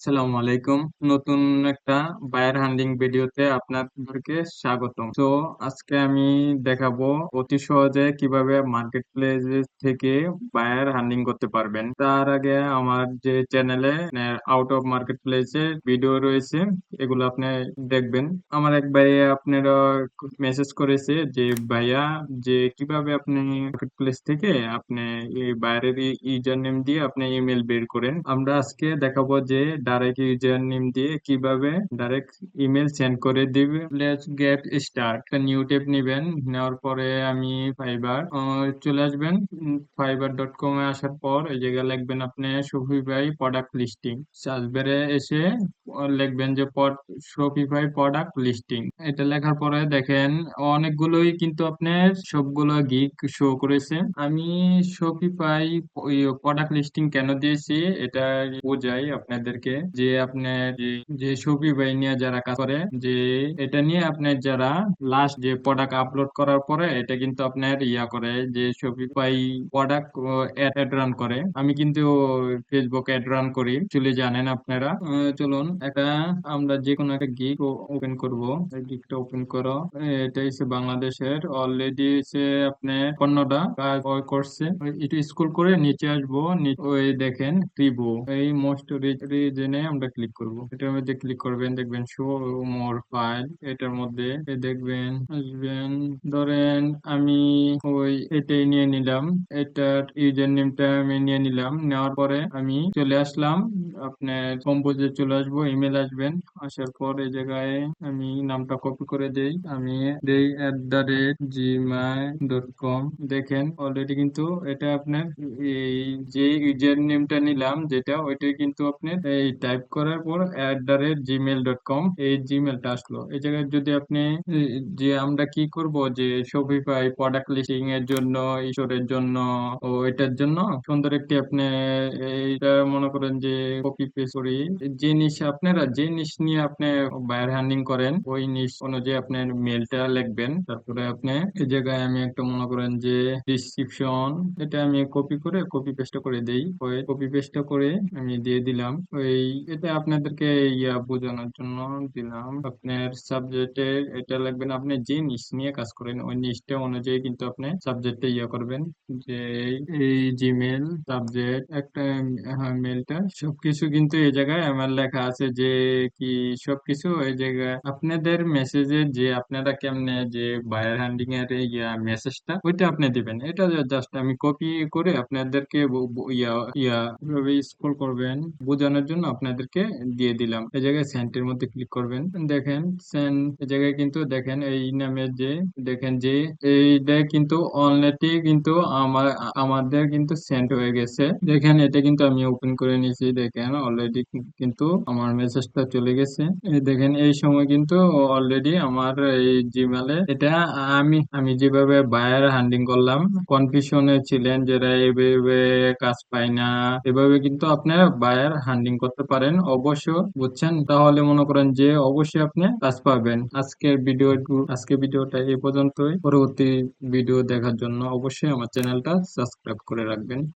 আসসালামু আলাইকুম। নতুন একটা বায়ার হ্যান্ডলিং ভিডিওতে আপনাদেরকে স্বাগতম। তো আজকে আমি দেখাবো অতি সহজে কীভাবে মার্কেট প্লেস থেকে বায়ার হ্যান্ডলিং করতে পারবেন। তার আগে আমার যে চ্যানেলে আউট অফ মার্কেট প্লেসে ভিডিও রয়েছে, এগুলো আপনি দেখবেন। আমার এক ভাইয়া আপনারা মেসেজ করেছে যে, ভাইয়া, যে কীভাবে আপনি মার্কেট প্লেস থেকে আপনি এই বায়ারের ইউজার নেম দিয়ে আপনি ইমেল বের করেন। আমরা আজকে দেখাবো যে ডাইরেক্ট ইউজার নেম দিয়ে কীভাবে ডাইরেক্ট ইমেল সেন্ড করে দিবে। লেটস গেট স্টার্ট একটা নিউ টেপ নেবেন। নেওয়ার পরে আমি ফাইবার চলে আসবেন। ফাইবার ডট কম এ আসার পর এই জায়গায় লিখবেন আপনি শপিফাই প্রোডাক্ট লিস্টিং সার্চ এসে লিখবেন যে শপিফাই প্রোডাক্ট লিস্টিং এটা লেখার পরে দেখেন, অনেকগুলোই কিন্তু আপনার সবগুলো গিক শো করেছে। আমি শপিফাই প্রোডাক্ট লিস্টিং কেন দিয়েছি, এটা বোঝাই আপনাদেরকে যে আপনার যে শপিফাই নিয়ে যারা কাজ করে, যে এটা নিয়ে আপনার যারা লাস্ট যে প্রোডাক্ট আপলোড করার পরে, এটা কিন্তু আপনার ইয়া করে যে শপিফাই প্রোডাক্ট অ্যাড রান করে। আমি কিন্তু ফেসবুক অ্যাড রান করি। চলে জানেন আপনারা। চলুন এটা আমরা যে কোনো একটা গিগ ওপেন করব। এই গিগটা ওপেন করো। এটা হচ্ছে বাংলাদেশের অলরেডি হচ্ছে আপনার পণ্যটা কাজ করছে। একটু স্কুল করে নিচে আসব। ওই দেখেন রিভো এই মোস্ট রিজনে আমরা ক্লিক করব। এটার মধ্যে ক্লিক করবেন, দেখবেন শো মোর ফাইল এটার মধ্যে দেখবেন, আসবেন। ধরেন আমি ওই এটাই নিয়ে নিলাম। এটার ইউজার নেমটা আমি নিয়ে নিলাম। নেওয়ার পরে আমি চলে আসলাম। আপনার কম্পোজে চলে আসব ইমেল আসবেন, আসার পর এই জায়গায় আমি নামটা কপি করে দেই। আমি দেই অ্যাট দ্য রেট জিমাই ডট কম দেখেন অলরেডি কিন্তু এটা আপনার এই যে ইউজার নেমটা নিলাম, যেটা, ওইটাই কিন্তু আপনি এই টাইপ করার পর at the rate Gmail dot com এই জিমেলটা আসলো। এই জায়গায় যদি আপনি, যে আমরা কি করব, যে শপিফাই প্রোডাক্ট লিস্টিং এর জন্য ইস্টোরের জন্য, ও এটার জন্য, সুন্দর একটি আপনি, এইটা মনে করেন যে কপি পেস্ট করি। যে নিশ আপনারা, যে নিশ নিয়ে আপনি বায়ার হ্যান্ডিং করেন, ওই নিশ অনুযায়ী আপনার মেলটা লিখবেন। তারপরে আপনি এই জায়গায় আমি একটা মনে করেন যে ডিসক্রিপশন এটা আমি কপি করে কপি পেস্ট করে দেই। ওই কপি পেস্ট করে আমি দিয়ে দিলাম। ওই এটা আপনাদেরকে ইয়া বোঝানোর জন্য দিলাম। আপনার সাবজেক্টে এটা লাগবেন আপনি যে নিশ নিয়ে কাজ করেন, ওই নিশটা অনুযায়ী কিন্তু আপনি সাবজেক্টে ইয়া করবেন। যে এই জিমেল সাবজেক্ট একটা হ্যাঁ মেলটা সবকিছু কিন্তু এই জায়গায় আমার লেখা আছে যে কি সবকিছু এই জায়গায় আপনাদের মেসেজে যে আপনারা কেমনে যে বায়ার হ্যান্ডিং এর ইয়া মেসেজটা ওইটা আপনি দিবেন। এটা জাস্ট আমি কপি করে আপনাদেরকে ইয়া ইয়া করবেন, বোঝানোর জন্য আপনাদেরকে দিয়ে দিলাম। এই জায়গায় সেন্টের মধ্যে ক্লিক করবেন। দেখেন সেন্ট এই জায়গায় কিন্তু দেখেন, এই নামের যে, দেখেন যে এইটা কিন্তু অলরেডি কিন্তু আমার, আমাদের কিন্তু সেন্ট হয়ে গেছে। দেখেন, এটা কিন্তু আমি ওপেন করে নিয়েছি, দেখেন। অলরেডি কিন্তু আমার মেসেজটা চলে গেছে। দেখেন, এই সময় কিন্তু অলরেডি আমার এই জিমেলে এটা আমি আমি যেভাবে বায়ার হ্যান্ডিং করলাম কনফিউশনে ছিলেন যারা এইভাবে কাজ পায় না, এভাবে কিন্তু আপনার বায়ার হ্যান্ডিং করতে পারেন অবশ্য, বুঝছেন? তাহলে মনে করেন যে অবশ্যই আপনি কাজ পাবেন। আজকের ভিডিও আজকে ভিডিওটা এই পর্যন্তই। পরবর্তী ভিডিও দেখার জন্য অবশ্যই আমার চ্যানেলটা সাবস্ক্রাইব করে রাখবেন।